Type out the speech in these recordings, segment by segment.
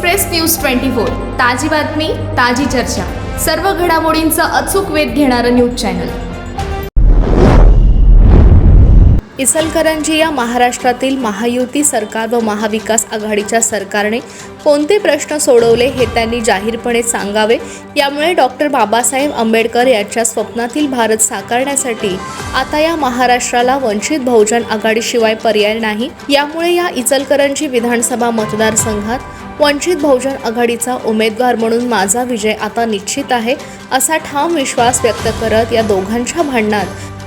Express news twenty four ताजी बातमी ताजी चर्चा. सर्व घडामोडींचा अचूक वेध घेणारं न्यूज चॅनल. इचलकरंजी या महाराष्ट्रातील महायुती सरकार व महाविकास आघाडीच्या सरकारने कोणते प्रश्न सोडवले हे त्यांनी जाहीरपणे सांगावे. यामुळे डॉक्टर बाबासाहेब आंबेडकर यांच्या स्वप्नातील भारत साकारण्यासाठी आता या महाराष्ट्राला वंचित बहुजन आघाडीशिवाय पर्याय नाही. यामुळे या इचलकरंजी विधानसभा मतदारसंघात वंचित बहुजन आघाडीचा उमेदवार म्हणून माझा विजय आता निश्चित आहे असा ठाम विश्वास व्यक्त करत या दोघांच्या भांडणात.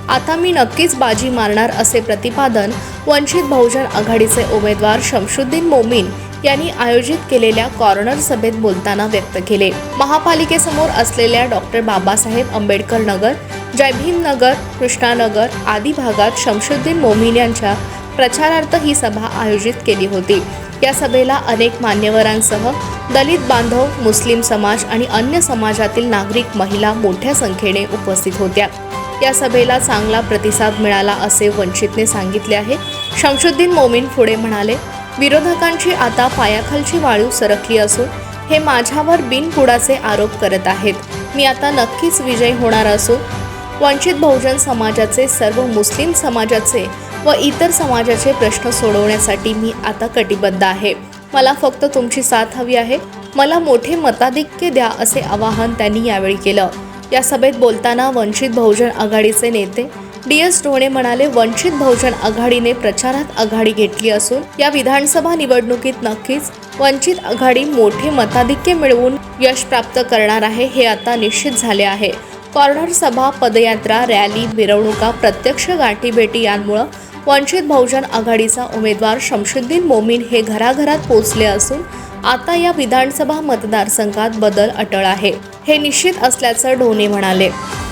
आता मी नक्कीच बाजी मारणार असे प्रतिपादन वंचित बहुजन आघाडीचे उमेदवार शमशुद्दीन मोमीन यांनी आयोजित केलेल्या कॉर्नर सभेत बोलताना व्यक्त केले. महापालिकेसमोर असलेल्या डॉक्टर बाबासाहेब आंबेडकर नगर जयभीम नगर कृष्णानगर आदी भागात शमशुद्दीन मोमीन यांच्या प्रचारार्थ ही सभा आयोजित केली होती. या सभेला अनेक मान्यवरांसह दलित बांधव मुस्लिम समाज आणि अन्य समाजातील नागरिक महिला मोठ्या संख्येने उपस्थित होत्या. या सभेला चांगला प्रतिसाद मिळाला असे वंचितने सांगितले आहे. शमशुद्दीन मोमीन पुढे म्हणाले विरोधकांची आता पायाखालची वाळू सरकली असून हे माझ्यावर बिनपुडाचे आरोप करत आहेत. मी आता नक्कीच विजय होणार असून वंचित बहुजन समाजाचे सर्व मुस्लिम समाजाचे व इतर समाजाचे प्रश्न सोडवण्यासाठी मी आता कटिबद्ध आहे. मला फक्त तुमची साथ हवी आहे. मला मोठे मताधिक्य द्या असे आवाहन त्यांनी यावेळी केलं. या सभेत बोलताना वंचित बहुजन आघाडीचे नेते डी एस ढोणे म्हणाले वंचित बहुजन आघाडीने प्रचारात आघाडी घेतली असून या विधानसभा निवडणुकीत नक्कीच वंचित आघाडी मोठे मताधिक्य मिळवून यश प्राप्त करणार आहे हे आता निश्चित झाले आहे. कॉर्नर सभा पदयात्रा रॅली मिरवणुका प्रत्यक्ष गाठीभेटी यांमुळं वंचित बहुजन आघाडीचा उमेदवार शमशुद्दीन मोमीन हे घराघरात पोचले असून आता या विधानसभा मतदारसंघात बदल अटळ आहे. हे निश्चित असल्याचं ढोणे म्हणाले.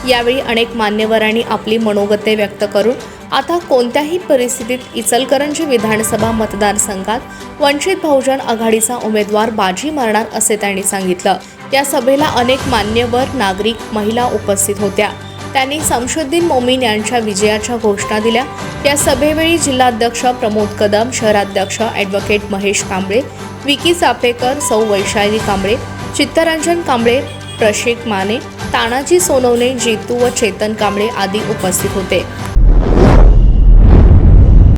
यावेळी अनेक मान्यवरांनी आपली मनोगते व्यक्त करून आता कोणत्याही परिस्थितीत इचलकरंजी विधानसभा मतदारसंघात वंचित बहुजन आघाडीचा उमेदवार बाजी मारणार असे त्यांनी सांगितलं. या सभेला अनेक मान्यवर नागरिक महिला उपस्थित होत्या. त्यांनी समशुद्दीन मोमीन यांच्या विजयाच्या घोषणा दिल्या. या सभेवेळी जिल्हाध्यक्ष प्रमोद कदम शहराध्यक्ष ॲडव्होकेट महेश कांबळे विकी चापेकर सौ वैशाली कांबळे चित्तरंजन कांबळे प्रशिक माने तानाजी सोनवणे जितू व चेतन कांबळे आदी उपस्थित होते.